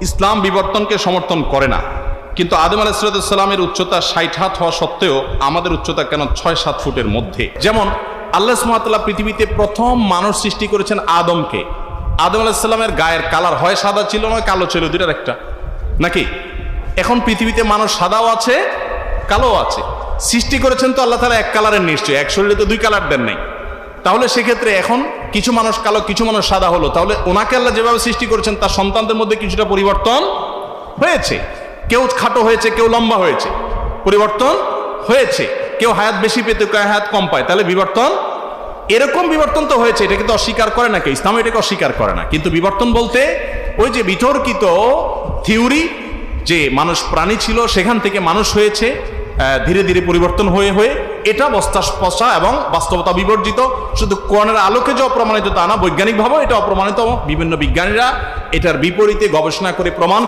ইসলাম বিবর্তনকে সমর্থন করে না। কিন্তু আদম আলাহিসাল্লামের উচ্চতা ষাট হাত হওয়া সত্ত্বেও আমাদের উচ্চতা কেন ছয় সাত ফুটের মধ্যে? যেমন, আল্লাহ সুমাতাল্লাহ পৃথিবীতে প্রথম মানুষ সৃষ্টি করেছেন আদমকে। আদম আলাহিসাল্লামের গায়ের কালার হয় সাদা ছিল নয় কালো ছিল দুটার একটা। নাকি? এখন পৃথিবীতে মানুষ সাদাও আছে কালো আছে। সৃষ্টি করেছেন তো আল্লাহ তালা এক কালারের নিশ্চয় এক শরীরে তো দুই কালার দেন নাই। তাহলে সেক্ষেত্রে এখন কিছু মানুষ কালো, কিছু মানুষ সাদা হলো। তাহলে ওনাকে আল্লাহ যেভাবে সৃষ্টি করেছেন, তার সন্তানদের মধ্যে কিছুটা পরিবর্তন হয়েছে। কেউ খাটো হয়েছে, কেউ লম্বা হয়েছে। পরিবর্তন হয়েছে। কেউ হায়াত বেশি পেতে, কেউ হায়াত কম পায়। তাহলে বিবর্তন, এরকম বিবর্তন তো হয়েছে এটা কিন্তু অস্বীকার করে না কেউ ইসলাম এটাকে অস্বীকার করে না। কিন্তু বিবর্তন বলতে ওই যে বিতর্কিত থিওরি, যে মানুষ প্রাণী ছিল, সেখান থেকে মানুষ হয়েছে ধীরে ধীরে পরিবর্তন হয়ে হয়ে এটা বস্তা স্পষা এবং বাস্তবতা বিবর্জিত। শুধু কোরআনের আলোকে যে অপ্রমাণিত তা না বৈজ্ঞানিকভাবে এটা অপ্রমাণিত। বিভিন্ন বিজ্ঞানীরা এটার বিপরীতে গবেষণা করে প্রমাণ